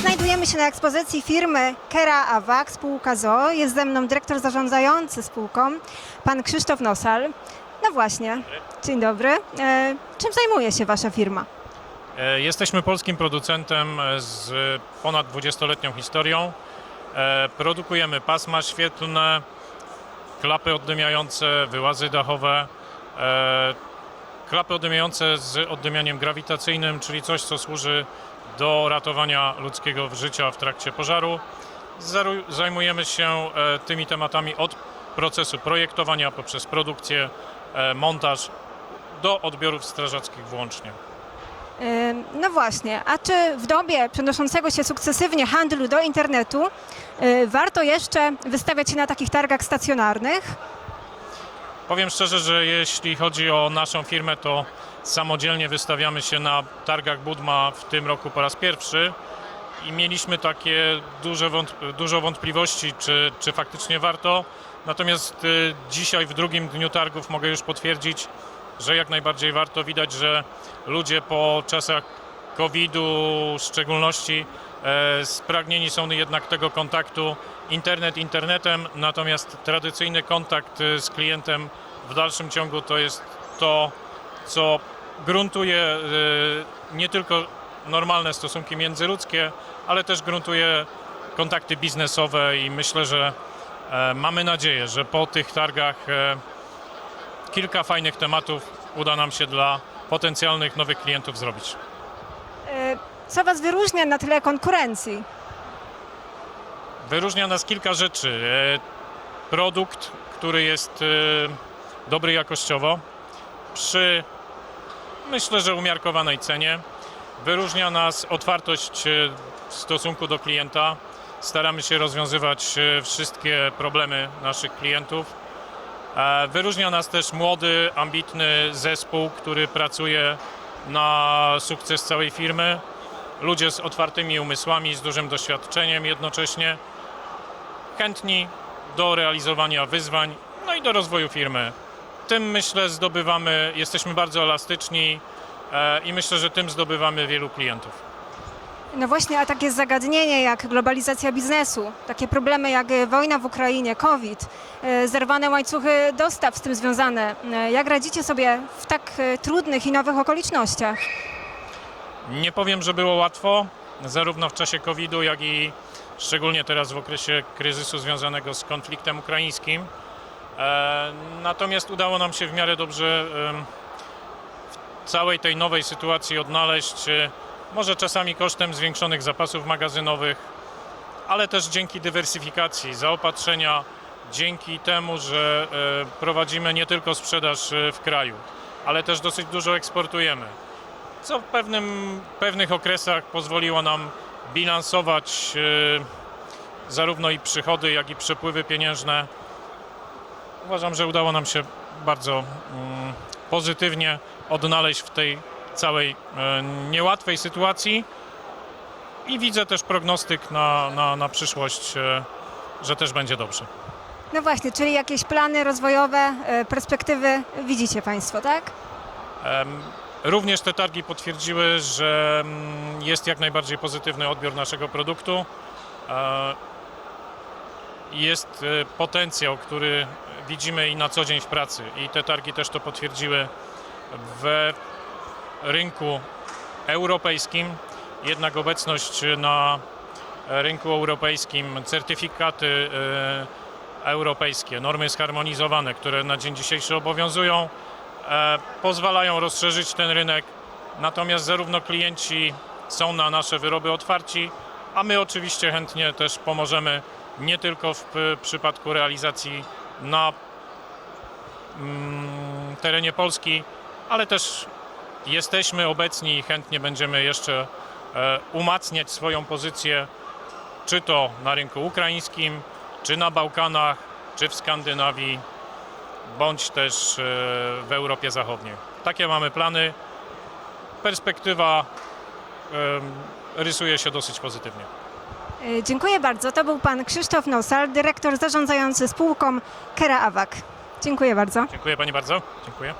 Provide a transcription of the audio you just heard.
Znajdujemy się na ekspozycji firmy Kera Awak, spółka ZO. Jest ze mną dyrektor zarządzający spółką, pan Krzysztof Nosal. No właśnie, dzień dobry. E, czym zajmuje się wasza firma? E, Jesteśmy polskim producentem e, z ponad 20-letnią historią. E, Produkujemy pasma świetlne, klapy oddymiające, wyłazy dachowe, e, klapy oddymiające z oddymianiem grawitacyjnym, czyli coś, co służy do ratowania ludzkiego życia w trakcie pożaru. Zaru- Zajmujemy się e, tymi tematami od procesu projektowania poprzez produkcję, montaż do odbiorów strażackich włącznie. E, no właśnie, a czy w dobie przenoszącego się sukcesywnie handlu do internetu e, warto jeszcze wystawiać się na takich targach stacjonarnych? Powiem szczerze, że jeśli chodzi o naszą firmę, to samodzielnie wystawiamy się na targach Budma w tym roku po raz pierwszy i mieliśmy takie duże wątp- dużo wątpliwości, czy, czy faktycznie warto. Natomiast y, dzisiaj, w drugim dniu targów, mogę już potwierdzić, że jak najbardziej warto. Widać, że ludzie po czasach COVID-u w szczególności e, spragnieni są jednak tego kontaktu internet internetem, natomiast tradycyjny kontakt e, z klientem w dalszym ciągu to jest to, co gruntuje e, nie tylko normalne stosunki międzyludzkie, ale też gruntuje kontakty biznesowe i myślę, że e, mamy nadzieję, że po tych targach e, kilka fajnych tematów uda nam się dla potencjalnych nowych klientów zrobić. E, co was wyróżnia na tle konkurencji? Wyróżnia nas kilka rzeczy. Produkt, który jest dobry jakościowo, przy myślę, że umiarkowanej cenie. Wyróżnia nas otwartość e, w stosunku do klienta. Staramy się rozwiązywać e, wszystkie problemy naszych klientów. E, Wyróżnia nas też młody, ambitny zespół, który pracuje na sukces całej firmy. Ludzie z otwartymi umysłami, z dużym doświadczeniem jednocześnie chętni do realizowania wyzwań, no i do rozwoju firmy. Tym myślę zdobywamy, jesteśmy bardzo elastyczni i myślę, że tym zdobywamy wielu klientów. No właśnie, a takie zagadnienie jak globalizacja biznesu, takie problemy jak e, wojna w Ukrainie, COVID, e, zerwane łańcuchy dostaw z tym związane. E, Jak radzicie sobie w tak e, trudnych i nowych okolicznościach? Nie powiem, że było łatwo, zarówno w czasie COVID-u, jak i szczególnie teraz w okresie kryzysu związanego z konfliktem ukraińskim. E, Natomiast udało nam się w miarę dobrze całej tej nowej sytuacji odnaleźć, może czasami kosztem zwiększonych zapasów magazynowych, ale też dzięki dywersyfikacji, zaopatrzenia, dzięki temu, że e, prowadzimy nie tylko sprzedaż e, w kraju, ale też dosyć dużo eksportujemy co w pewnym, pewnych okresach pozwoliło nam bilansować e, zarówno i przychody, jak i przepływy pieniężne. Uważam, że udało nam się bardzo mm, pozytywnie odnaleźć w tej całej e, niełatwej sytuacji i widzę też prognostyk na, na, na przyszłość, e, że też będzie dobrze. No właśnie, czyli jakieś plany rozwojowe, e, perspektywy widzicie Państwo, tak? Również te targi potwierdziły, że mm, jest jak najbardziej pozytywny odbiór naszego produktu. Jest e, potencjał, który widzimy i na co dzień w pracy i te targi też to potwierdziły w rynku europejskim. Jednak obecność na rynku europejskim, certyfikaty e, europejskie, normy zharmonizowane, które na dzień dzisiejszy obowiązują, e, pozwalają rozszerzyć ten rynek. Natomiast zarówno klienci są na nasze wyroby otwarci, a my oczywiście chętnie też pomożemy nie tylko w przypadku realizacji na mm, terenie Polski, ale też jesteśmy obecni i chętnie będziemy jeszcze e, umacniać swoją pozycję, czy to na rynku ukraińskim, czy na Bałkanach, czy w Skandynawii bądź też e, w Europie Zachodniej. Takie mamy plany. Perspektywa rysuje się dosyć pozytywnie. E, Dziękuję bardzo. To był pan Krzysztof Nosal, dyrektor zarządzający spółką Kera Awak. Dziękuję bardzo. Dziękuję Pani bardzo. Dziękuję.